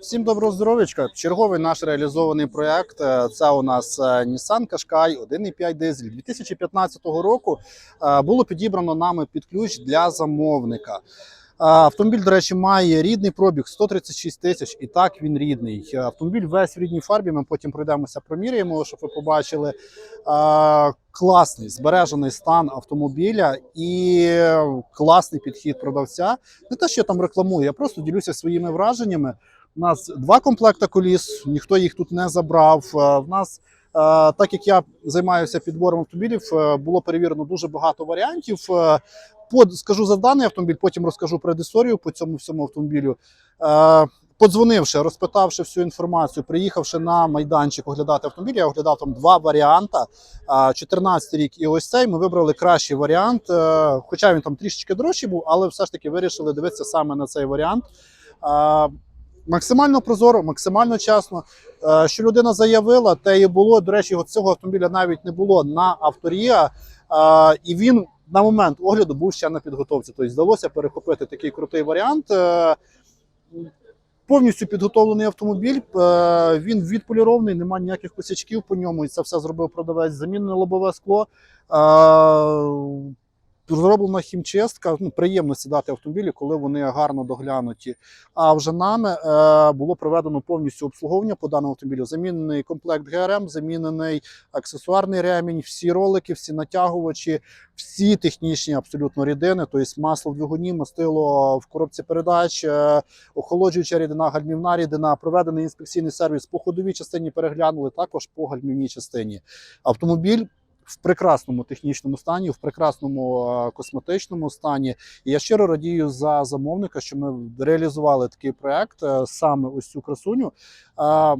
Всім доброго здоров'ячка. Черговий наш реалізований проект. е, Це у нас е, Nissan Qashqai 1,5 дизель 2015 року. е, Було підібрано нами під ключ для замовника. Автомобіль, до речі, має рідний пробіг 136 тисяч, і так він рідний. Автомобіль весь в рідній фарбі. Ми потім пройдемося, проміряємо, щоб ви побачили. Класний збережений стан автомобіля і класний підхід продавця. Не те, що я там рекламую, я просто ділюся своїми враженнями. У нас два комплекти коліс, ніхто їх тут не забрав. Е, В нас, е, так як я займаюся підбором автомобілів, е, було перевірено дуже багато варіантів. Е, скажу за даний автомобіль, потім розкажу предісторію по цьому всьому автомобілю. Подзвонивши, розпитавши всю інформацію, приїхавши на майданчик оглядати автомобіль, я оглядав там два варіанти. 14 рік і ось цей ми вибрали кращий варіант. Хоча він там трішечки дорожчий був, але все ж таки вирішили дивитися саме на цей варіант. Максимально прозоро, максимально чесно. Е, Що людина заявила, те і було. До речі, цього автомобіля навіть не було на авторія, е, і він на момент огляду був ще на підготовці. Тобто вдалося перехопити такий крутий варіант. Е, Повністю підготовлений автомобіль. Він відполірований, немає ніяких косячків по ньому. І це все зробив продавець. Замінене лобове скло. Е, Зроблена хімчистка. Ну, приємно сідати в автомобілі, коли вони гарно доглянуті. А вже нами е, було проведено повністю обслуговування по даному автомобілю. Замінений комплект ГРМ, замінений аксесуарний ремінь, всі ролики, всі натягувачі, всі технічні абсолютно рідини, тобто масло в двигуні, мастило в коробці передач, е, охолоджуюча рідина, гальмівна рідина, проведений інспекційний сервіс по ходовій частині переглянули, також по гальмівній частині. Автомобіль. В прекрасному технічному стані, в прекрасному е, косметичному стані. І я щиро радію за замовника, що ми реалізували такий проект, е, саме ось цю красуню. Е,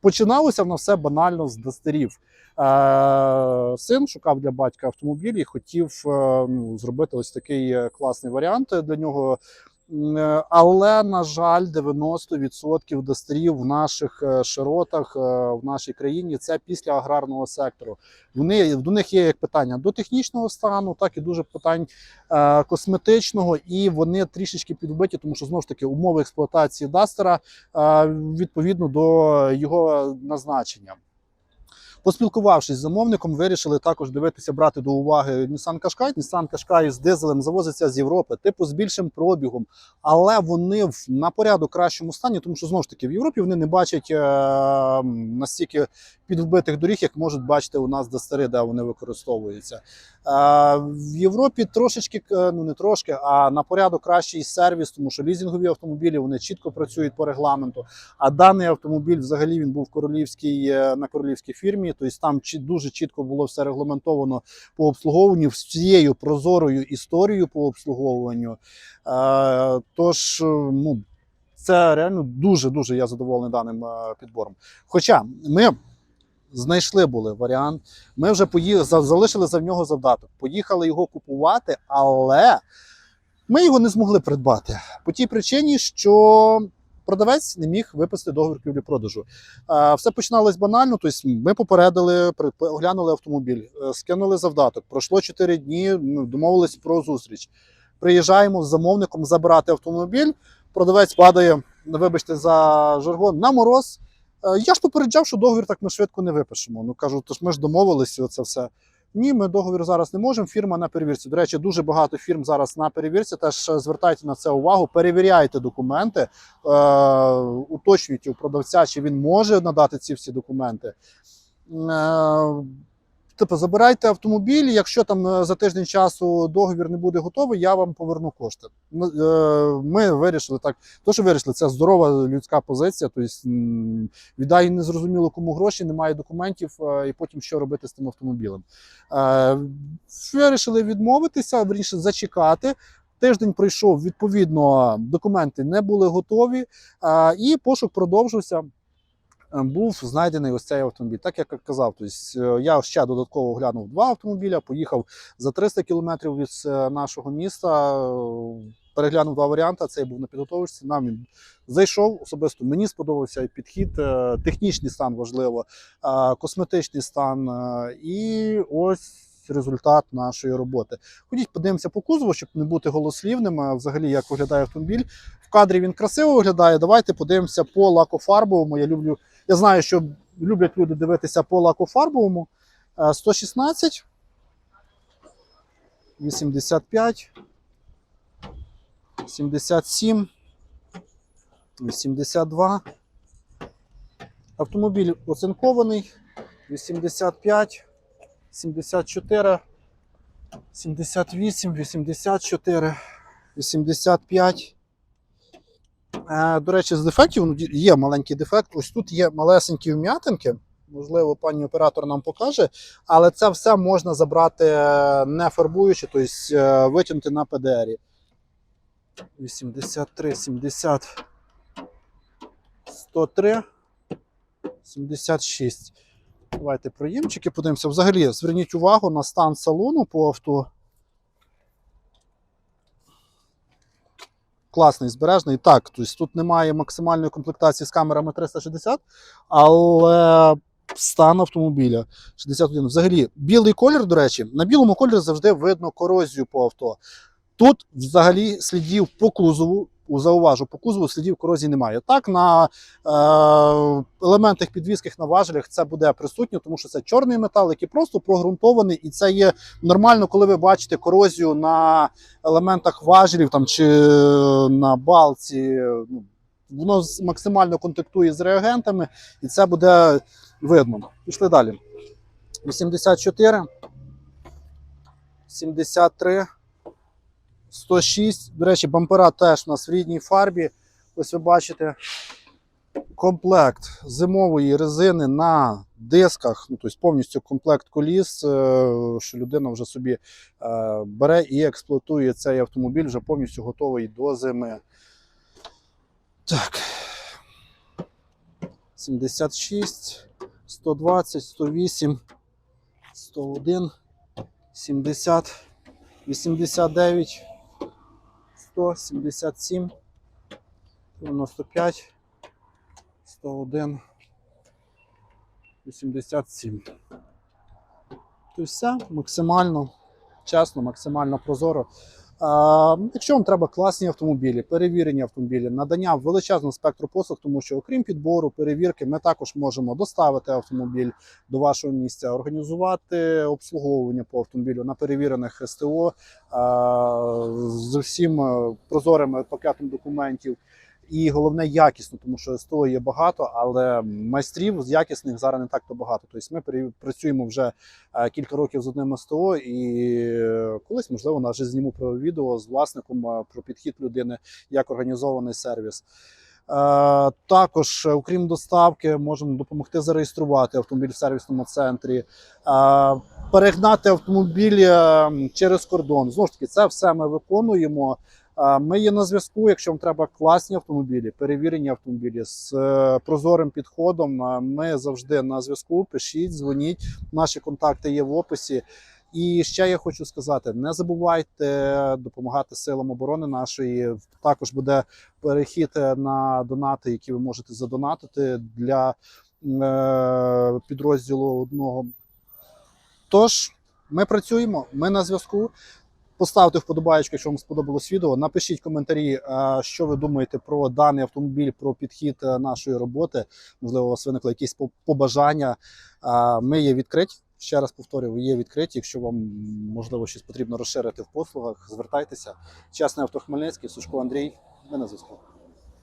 Починалося воно все банально з дастерів. Син шукав для батька автомобіль і хотів ну, зробити ось такий класний варіант для нього. Е, Але, на жаль, 90% дастерів в наших е, широтах, е, в нашій країні це після аграрного сектору. Вони, до них є як питання до технічного стану, так і дуже питань косметичного, і вони трішечки підбиті, тому що знову ж таки умови експлуатації дастера відповідно до його назначення. Поспілкувавшись з замовником, вирішили також дивитися, брати до уваги Nissan Qashqai. Nissan Qashqai з дизелем завозиться з Європи, типу з більшим пробігом, але вони в на порядок кращому стані, тому що знову ж таки в Європі вони не бачать е, настільки підвбитих доріг, як можуть бачити у нас дастери, де вони використовуються. В Європі трошечки, е, ну не трошки, а на порядок кращий сервіс, тому що лізінгові автомобілі вони чітко працюють по регламенту. А даний автомобіль взагалі він був королівський е, на королівській фірмі. Тобто там дуже чітко було все регламентовано по обслуговуванню всією прозорою історією по обслуговуванню. Тож, е, ну це реально дуже дуже я задоволений даним підбором. Хоча ми. Знайшли були варіант. Ми вже поїхали, залишили за нього завдаток. Поїхали його купувати, але ми його не змогли придбати по тій причині, що продавець не міг виписати договір куплі-продажу. Е, Все починалось банально. Тобто ми попередили, оглянули автомобіль, е, скинули завдаток. Пройшло 4 дні, ну, домовились про зустріч. Приїжджаємо з замовником забирати автомобіль. Продавець падає, вибачте, за жаргон на мороз. Е, Я ж попереджав, що договір так ми швидко не випишемо. Ну кажу, то ж ми ж домовилися, оце все. Ні, ми договір зараз не можемо. Фірма на перевірці. До речі, дуже багато фірм зараз на перевірці. Теж е, звертайте на це увагу, перевіряйте документи, е, уточнюйте у продавця, чи він може надати ці всі документи. Е, Типу, забирайте автомобіль. Якщо там е, за тиждень часу договір не буде готовий, я вам поверну кошти. Ми, е, вирішили так. То, що вирішили, це здорова людська позиція. Тобто віддай незрозуміло кому гроші, немає документів, е, і потім що робити з тим автомобілем. Вирішили відмовитися, вирішили зачекати. Тиждень пройшов, відповідно, документи не були готові, і пошук продовжився. Е, Був знайдений ось цей автомобіль. Так як казав, тобто, я ще додатково оглянув два автомобіля, поїхав за 300 кілометрів від е, нашого міста. Переглянув два варіанти. Цей був на підготовці. Нам він зайшов особисто. Мені сподобався підхід, технічний стан важливо, косметичний стан. І ось результат нашої роботи. Ходіть, подивимося по кузову, щоб не бути голослівним. Взагалі, як виглядає автомобіль. В кадрі він красиво виглядає. Давайте подивимося по лакофарбовому. Я люблю, я знаю, що люблять люди дивитися по лакофарбовому. Е, 116, 85, 77, 82. Автомобіль оцинкований. 85, 74, 78, 84, 85. До речі, з дефектів ну, є маленький дефект. Ось тут є малесенькі вм'ятинки. Можливо, пані оператор нам покаже, але це все можна забрати не фарбуючи, тобто витягнути на ПДРі. 83, 70, 103, 76. Давайте проємчики подивимося. Взагалі, зверніть увагу на стан салону по авто. Класний, збережний. Так, тобто тут немає максимальної комплектації з камерами 360, але стан автомобіля 61. Взагалі, білий колір, до речі, на білому кольорі завжди видно корозію по авто. Тут взагалі слідів по кузову, у- зауважу, по кузову слідів корозії немає. Так, на е, елементах підвіских на важелях це буде присутньо, тому що це чорний метал, який просто прогрунтований, і це є нормально, коли ви бачите корозію на елементах важелів там, чи на балці. Ну, воно максимально контактує з реагентами, і це буде видно. Пішли далі. 84, 73, 106. До речі, бампера теж у нас в рідній фарбі. Ось ви бачите комплект зимової резини на дисках, ну тобто повністю комплект коліс, е, що людина вже собі е, бере і експлуатує цей автомобіль, вже повністю готовий до зими. Так. 76, 120, 108, 101, 70, 89, 100, 77, 95, 101, 87. То все максимально чесно, максимально прозоро. Якщо вам треба класні автомобілі, перевірені автомобілі, надання величезного спектру послуг, тому що окрім підбору, перевірки, ми також можемо доставити автомобіль до вашого місця, організувати обслуговування по автомобілю на перевірених СТО з усім е, прозорим пакетом документів. І головне якісно, тому що СТО є багато, але майстрів з якісних зараз не так то багато. Тобто ми працюємо вже е, кілька років з одним СТО, і колись, можливо, навіть зніму про відео з власником е, про підхід людини, як організований сервіс. Е, Також, окрім доставки, можемо допомогти зареєструвати автомобіль в сервісному центрі, перегнати автомобіль через кордон. Знову ж таки, це все ми виконуємо. Ми є на зв'язку, якщо вам треба класні автомобілі, перевірені автомобілі з е, прозорим підходом. Ми завжди на зв'язку. Пишіть, дзвоніть. Наші контакти є в описі. І ще я хочу сказати: не забувайте допомагати силам оборони нашої. Також буде перехід е, на донати, які ви можете задонатити для е, підрозділу одного. Тож, ми працюємо, ми на зв'язку. Поставте вподобаєчку, якщо вам сподобалось відео. Напишіть коментарі, е, що ви думаєте про даний автомобіль, про підхід е, нашої роботи. Можливо, у вас виникли якісь побажання. Е, Ми є відкриті. Ще раз повторюю, є відкриті. Якщо вам можливо щось потрібно розширити в послугах, звертайтеся. Чесний авто Хмельницький, Сушко Андрій. Ми на зв'язку.